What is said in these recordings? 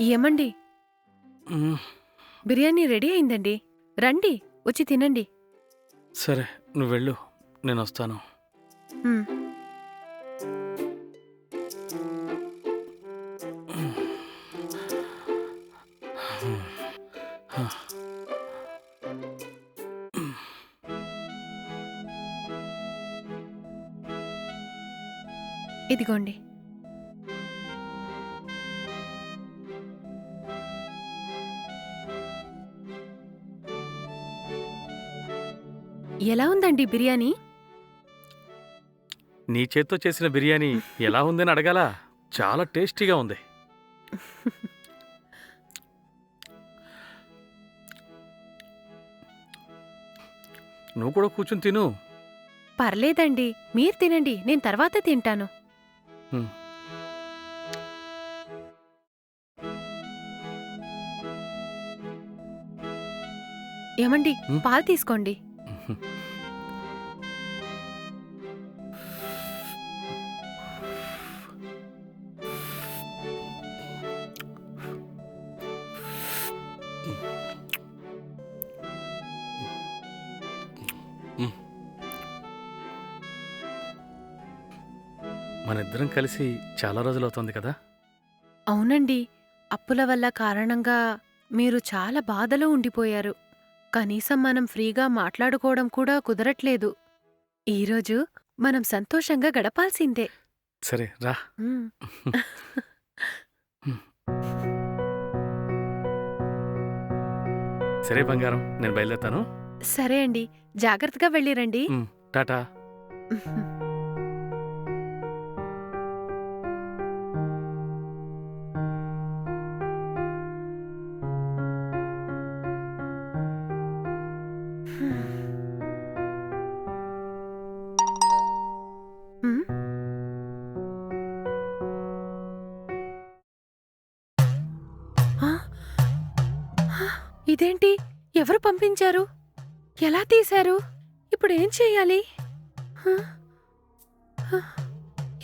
ఏమండి. బిర్యానీ రెడీ అయిందండి. రండి వచ్చి తినండి. సరే నువ్వు వెళ్ళు నేను వస్తాను. ఇదిగోండి. ఎలా ఉందండి బిర్యానీ? నీ చేత్తో చేసిన బిర్యానీ ఎలా ఉందని అడగాలా. చాలా టేస్టీగా ఉంది. నువ్వు కూడా కూర్చుని తిను. పర్లేదండి. మీరు తినండి. నేను తర్వాత తింటాను. ఏమండి. పాలు తీసుకోండి. మన ఇద్దరం కలిసి చాలా రోజులు అవుతుంది కదా? అవునండి. అప్పుల వల్ల కారణంగా మీరు చాలా బాధలో ఉండిపోయారు. కనీసం మనం ఫ్రీగా మాట్లాడుకోవడం కూడా కుదరట్లేదు. ఈరోజు మనం సంతోషంగా గడపాల్సిందే. సరే రా. సరే బంగారం నేను బయలుదేరుతాను. సరే అండి. జాగ్రత్తగా వెళ్ళిరండి. టాటా. ఇదేంటి? ఎవరు పంపించారు? ఎలా తీశారు? ఇప్పుడు ఏం చేయాలి?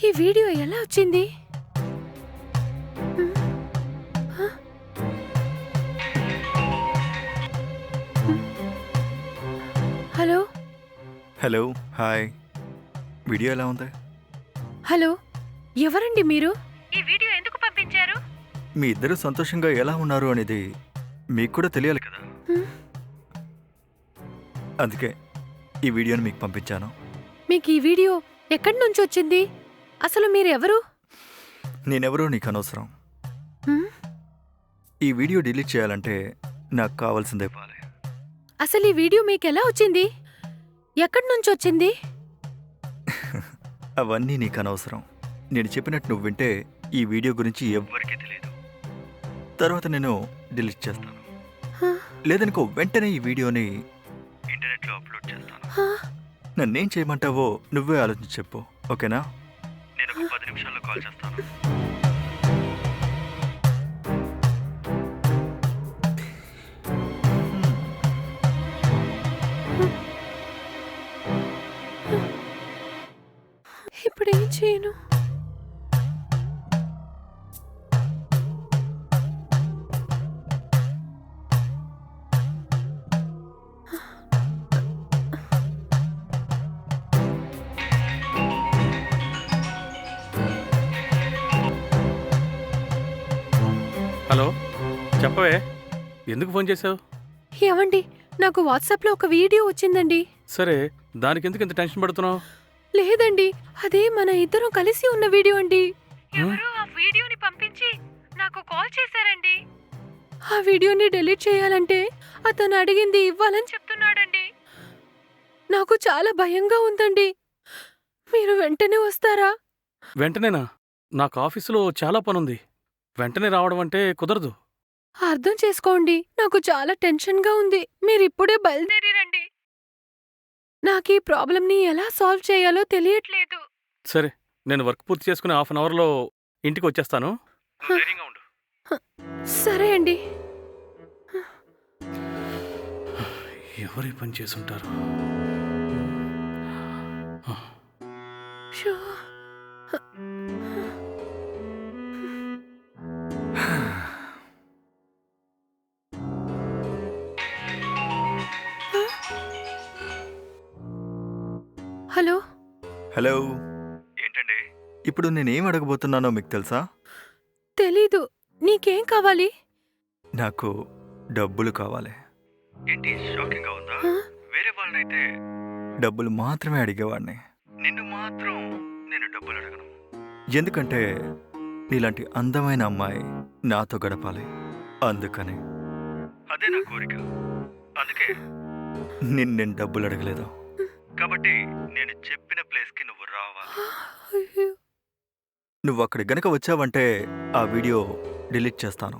ఈ వీడియో ఎలా వచ్చింది? హలో? Hello hi. వీడియో ఎలా ఉంది? హలో? ఎవరండి మీరు? ఈ వీడియో ఎందుకు పంపించారు? మీ ఇద్దరు సంతోషంగా ఎలా ఉన్నారు అనేది మీకు కూడా తెలియాలి. అందుకే ఈ వీడియోని మీకు పంపించాను. మీకు ఈ వీడియో ఎక్కడి నుంచి వచ్చింది? అసలు మీరెవరు? నేనెవరో నీకు అనవసరం. హ్మ్? ఈ వీడియో డిలీట్ చేయాలంటే నాకు కావాల్సిందే పాలే. అసలు ఈ వీడియో మీకు ఎలా వచ్చింది? ఎక్కడి నుంచి వచ్చింది? అవన్నీ నీకు అనవసరం. నేను చెప్పినట్టు నువ్వు వింటే ఈ వీడియో గురించి ఎవ్వరికీ తెలియదు తర్వాత నేను డిలీట్ చేస్తాను. హ, లేదనుకో వెంటనే ఈ వీడియోని నన్నేం చేయమంటావో నువ్వే ఆలోచించి చెప్పు ఓకేనా? నేను ఒక పది నిమిషాల్లో కాల్ చేస్తాను. హలో చెప్పవే ఎందుకు ఫోన్ చేసావు ఏమండి నాకు వాట్సాప్లో ఒక వీడియో వచ్చిందండి. సరే దానికి ఎందుకు ఇంత టెన్షన్ పడుతున్నావు? లేదండి అదే మన ఇద్దరం కలిసి ఉన్న వీడియో అండి? ఎవరో ఆ వీడియోని పంపించి నాకు కాల్ చేశారండి. ఆ వీడియోని డిలీట్ చేయాలంటే అతను అడిగింది ఇవ్వాలని చెప్తున్నాడండి. నాకు చాలా భయంగా ఉందండి. మీరు వెంటనే వస్తారా? వెంటనేనా? నాకు ఆఫీసులో చాలా పనుంది. వెంటనే రావడం అంటే కుదరదు. అర్థం చేసుకోండి. నాకు చాలా టెన్షన్గా ఉంది. మీరు ఇప్పుడే బయలుదేరిరండి. నాకు ఈ ప్రాబ్లంని ఎలా సాల్వ్ చేయాలో తెలియట్లేదు. సరే నేను వర్క్ పూర్తి చేసుకుని హాఫ్ అన్ అవర్లో ఇంటికి వచ్చేస్తాను. హ. ధైర్యంగా ఉండు. సరే అండి. ఎవరు ఈ పని చేసుంటారు ఇప్పుడు నేనేం అడగబోతున్నానో మీకు తెలుసా? తెలీదు. నీకేం కావాలి? నాకు డబ్బులు కావాలి. ఏంటి? వేరే వాళ్ళనైతే డబ్బులు మాత్రమే అడిగేవాడిని. నిన్ను మాత్రం నేను డబ్బులు అడగను. ఎందుకంటే నీలాంటి అందమైన అమ్మాయి నాతో గడపాలి. అందుకని. అదే నా కోరిక. అందుకే. నిన్ను నేను డబ్బులు అడగలేదు. కాబట్టి నేను చెప్పిన ప్లేస్కి నువ్వు రావాలి. నువ్వు అక్కడ గనక వచ్చావంటే ఆ వీడియో డిలీట్ చేస్తాను.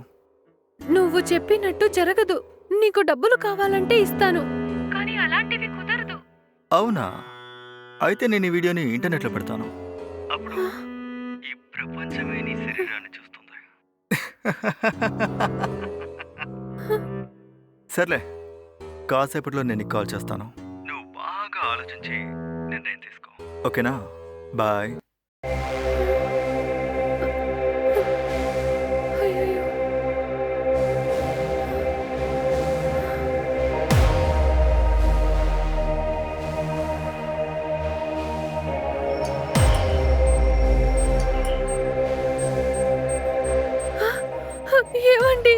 నువ్వు చెప్పినట్టు జరగదు. నీకు డబ్బులు కావాలంటే ఇస్తాను. కానీ అలాంటివి కుదరదు. అవునా? అయితే నేను ఈ వీడియోని ఇంటర్నెట్లో పెడతాను. అప్పుడు ఈ ప్రపంచమే నీ శరీరాన్ని చూస్తుంది. సర్లే కాసేపట్లో నేను నీకు కాల్ చేస్తాను. నువ్వు బాగా ఆలోచించి నిర్ణయం తీసుకో. ఓకేనా? బాయ్. ఏమండి?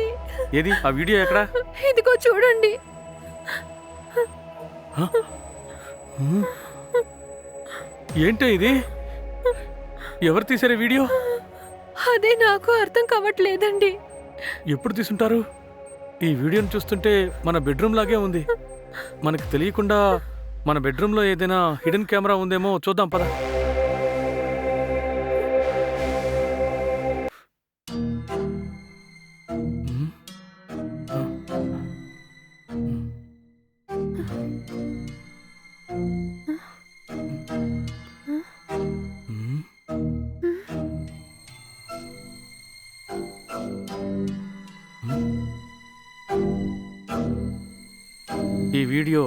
ఏది? ఆ వీడియో ఎక్కడా? ఇదిగో చూడండి? ఏంటో ఇది? ఎవరు తీసారు వీడియో? అదే నాకు అర్థం కావట్లేదండి. ఎప్పుడు తీసుంటారు? ఈ వీడియోని చూస్తుంటే మన బెడ్రూమ్ లాగే ఉంది. మనకు తెలియకుండా మన బెడ్రూమ్లో ఏదైనా హిడెన్ కెమెరా ఉందేమో చూద్దాం పద. వీడియో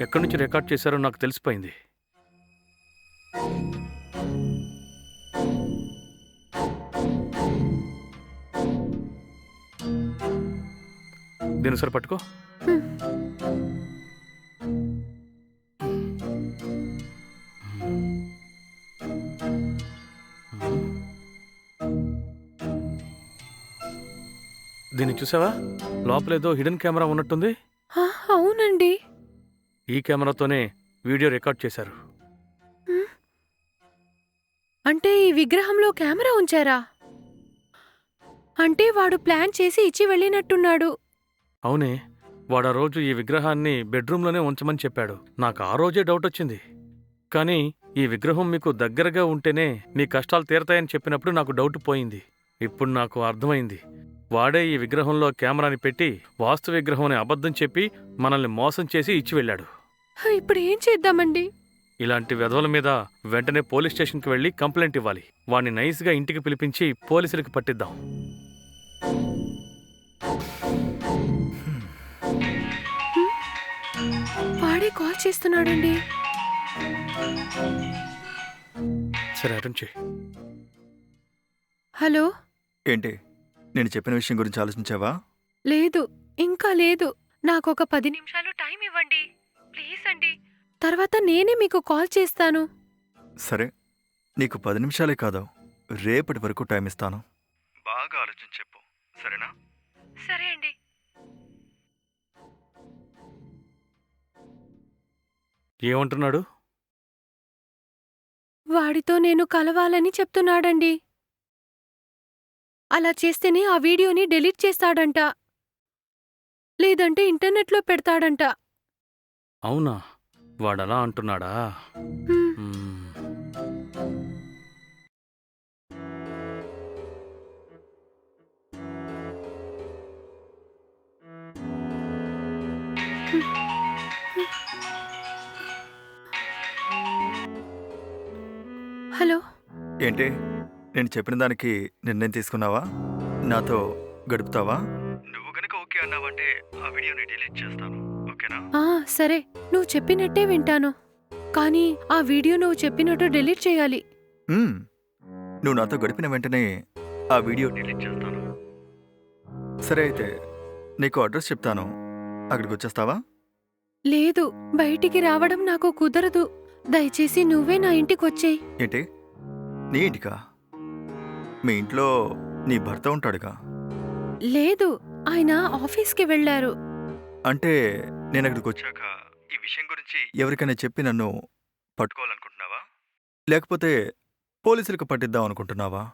ఎక్కడి నుంచి రికార్డ్ చేశారో నాకు తెలిసిపోయింది. దీని సార్ పట్టుకో. దీన్ని చూసావా? లోపలేదో హిడెన్ కెమెరా ఉన్నట్టుంది. అవునండి. ఈ కెమెరాతోనే వీడియో రికార్డ్ చేశారు. అంటే ఈ విగ్రహంలో కెమెరా ఉంచారా? అంటే వాడు ప్లాన్ చేసి ఇచ్చి వెళ్ళినట్టున్నాడు. అవునే వాడు ఆ రోజు ఈ విగ్రహాన్ని బెడ్రూమ్లోనే ఉంచమని చెప్పాడు. నాకు ఆ రోజే డౌట్ వచ్చింది. కానీ ఈ విగ్రహం మీకు దగ్గరగా ఉంటేనే మీ కష్టాలు తీరతాయని చెప్పినప్పుడు నాకు డౌట్ పోయింది. ఇప్పుడు నాకు అర్థమైంది. వాడే ఈ విగ్రహంలో కెమెరాని పెట్టి వాస్తు విగ్రహం అని అబద్ధం చెప్పి మనల్ని మోసం చేసి ఇచ్చి వెళ్ళాడు. ఇప్పుడు ఏం చేద్దామండి? ఇలాంటి వెధవల మీద వెంటనే పోలీస్ స్టేషన్కి వెళ్ళి కంప్లైంట్ ఇవ్వాలి. వాడిని నైస్గా ఇంటికి పిలిపించి పోలీసులకు పట్టిద్దాం. వాడే కాల్ చేస్తున్నాడండి. సరే అటెండ్ చేయి. హలో? ఏంటి? నేను చెప్పిన విషయం గురించి ఆలోచించావా? లేదు ఇంకా లేదు. నాకు ఒక పది నిమిషాలు టైం ఇవ్వండి. ప్లీజ్ అండి. తర్వాత నేనే మీకు కాల్ చేస్తాను. సరే నీకు పది నిమిషాలే కాదు రేపటి వరకు టైం ఇస్తాను. బాగా ఆలోచించి చెప్పు సరేనా? సరే అండి. ఏమంటున్నాడు? వాడితో నేను కలవాలని చెప్తున్నాడండి. అలా చేస్తేనే ఆ వీడియోని డిలీట్ చేస్తాడంట. లేదంటే ఇంటర్నెట్లో పెడతాడంట. అవునా? వాడలా అంటున్నాడా. మ్మ్. హలో. ఏంటి? నేను చెప్పిన దానికి నిర్ణయం తీసుకున్నావా? నాతో గడుపుతావా? నువ్వు గనక ఓకే అన్నావంటే ఆ వీడియోని డిలీట్ చేస్తాను. ఓకేనా ఆ సరే. నువ్వు చెప్పినట్టే వింటాను. కానీ ఆ వీడియో నువ్వు చెప్పినట్టు డిలీట్ చేయాలి. మ్మ్. నువ్వు నాతో గడిపిన వెంటనే ఆ వీడియో డిలీట్ చేస్తాను. సరే అయితే నీకు అడ్రస్ చెప్తాను. అక్కడికి వచ్చేస్తావా? లేదు. బయటికి రావడం నాకు కుదరదు. దయచేసి నువ్వే నా ఇంటికి వచ్చేయ్. ఏంటి? నీ ఇంటికా? మీ ఇంట్లో నీ భర్త ఉంటాడుగా? లేదు. ఆయన ఆఫీస్కి వెళ్ళారు అంటే నేను అక్కడికి వచ్చాక ఈ విషయం గురించి ఎవరికైనా చెప్పి నన్ను పట్టుకోవాలనుకుంటున్నావా? లేకపోతే పోలీసులకు పట్టిద్దాం అనుకుంటున్నావా?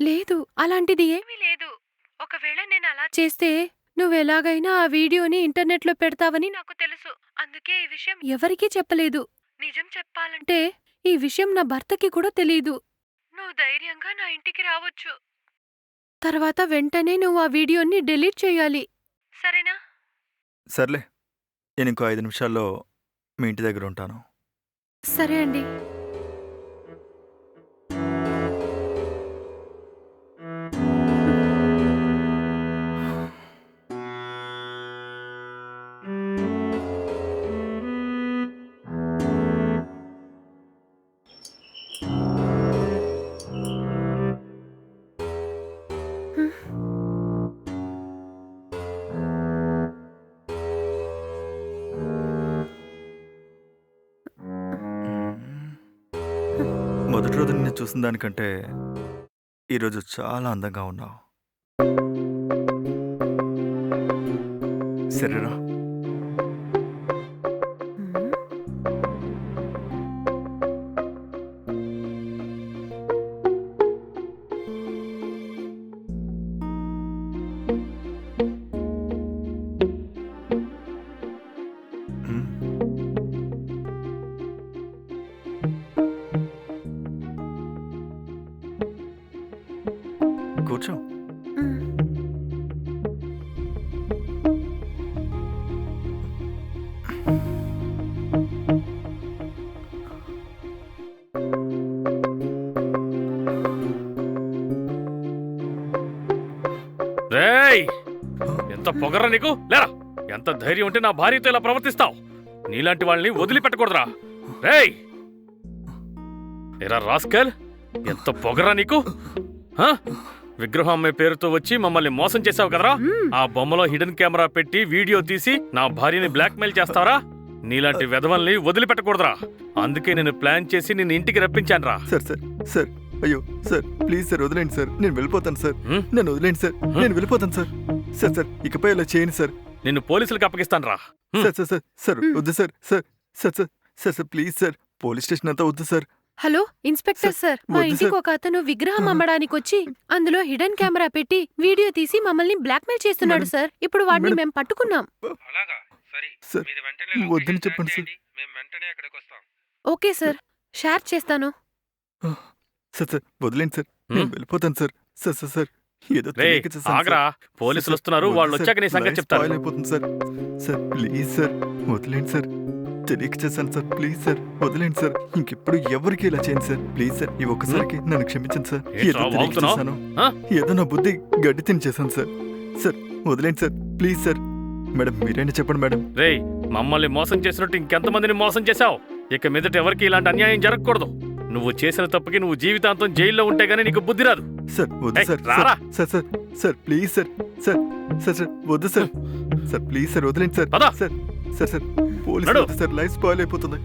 లేదు అలాంటిది ఏమీ లేదు. ఒకవేళ నేను అలా చేస్తే నువ్వెలాగైనా ఆ వీడియోని ఇంటర్నెట్లో పెడతావని నాకు తెలుసు. అందుకే ఈ విషయం ఎవరికీ చెప్పలేదు. నిజం చెప్పాలంటే ఈ విషయం నా భర్తకి కూడా తెలీదు. నువ్వు ధైర్యంగా నా ఇంటికి రావచ్చు. తర్వాత వెంటనే నువ్వు ఆ వీడియోని డిలీట్ చేయాలి. సరేనా? సర్లే. నేను ఇంకో ఐదు నిమిషాల్లో మీ ఇంటి దగ్గర ఉంటాను సరే అండి. మొదటి రోజు నిన్ను చూసిన దానికంటే ఈరోజు చాలా అందంగా ఉన్నావు. సరేరా? ఎంత పొగరా నీకు? లేరా? ఎంత ధైర్యం ఉంటే నా భార్యతో ఇలా ప్రవర్తిస్తావు? నీలాంటి వాళ్ళని వదిలిపెట్టకూడదురా. రేయ్! ఎరా రాస్కల్ ఎంత పొగరా నీకు? హ? విగ్రహం అమ్మే పేరుతో వచ్చి మమ్మల్ని మోసం చేసావు కదరా. ఆ బొమ్మలో హిడెన్ కెమెరా పెట్టి వీడియో తీసి నా భార్యని బ్లాక్మెయిల్ చేస్తావరా? నీలాంటి వెధవల్ని వదిలిపెట్టకూడదురా. అందుకే నేను ప్లాన్ చేసి నిన్ను ఇంటికి రప్పించానురా. సార్ సార్ సార్ అయ్యో సార్ ప్లీజ్ సార్ వదిలేండి సార్. నేను వెళ్ళిపోతాను సార్. హ్మ్? నన్ను వదిలేండి సార్. నేను వెళ్ళిపోతాను సార్. సార్ సార్ ఇకపై ఇలా చేయండి సార్. నిన్ను పోలీసులకు అప్పగిస్తానురా. హ్మ్. సార్ సార్ సార్ సార్ వద్దు sir. Sir sir sir sir sir please sir. Police station అంతా వద్దు సార్. హలో ఇన్స్పెక్టర్ సార్ మా వద్దు ఇంటికి సార్. ఒక అతను విగ్రహం అమ్మడానికి వచ్చి అందులో హిడెన్ కెమెరా పెట్టి వీడియో తీసి మమ్మల్ని బ్లాక్మెయిల్ చేస్తున్నాడు. సార్. ఇప్పుడు వాడిని మేడం. మేము పట్టుకున్నాం. అలాగా? సరే సార్ మీరు వెంటనే వద్దని లొకేషన్ చెప్పండి సార్. చేయండి. మేము వెంటనే అక్కడికి వస్తాం ఓకే సార్ షేర్ చేస్తాను. సార్ సార్ వదిలేండి సార్. నేను? వెళ్ళిపోతాను సార్. సార్ సార్ సార్ ఏదో రే తెలియక చేశాను సార్. ఆగరా. పోలీసులు వస్తున్నారు వాళ్ళు సార్. వచ్చాక నీ సంగతి లైఫ్ చెప్తారు. అయిపోతుంది సార్. సార్ ప్లీజ్ సార్ వదిలేండి సార్. తెలియక చేశాను సార్ ప్లీజ్ సార్ వదిలేండి సార్. ఇంకెప్పుడు ఎవరికి ఇలా చేయండి సార్? ప్లీజ్ సార్ ఈ ఒక్కసారికి నన్ను క్షమించండి సార్. ఏంట్రా ఏదో తెలియక వాగుతున్నావ్? చేశాను. ఆ? ఏదో నా బుద్ధి గడ్డి తిని చేశాను సార్. సార్ వదిలేండి సార్ ప్లీజ్ సార్. మేడం మీరైనా చెప్పండి మేడం? రేయ్ మమ్మల్ని మోసం చేసినట్టు ఇంకెంతమందిని మోసం చేశావు? ఇక మీదట ఎవరికి ఇలాంటి అన్యాయం జరగకూడదు. నువ్వు చేసిన తప్పుకి నువ్వు జీవితాంతం జైల్లో ఉంటే గానీ నీకు బుద్ధి రాదు సార్ వద్దు సార్ రారా. Sir sir sir please sir sir sir sir వద్దు సార్ సార్ ప్లీజ్ సార్ వదిలేండి sir. Sir sir sir police. Sir life spoil అయిపోతుంది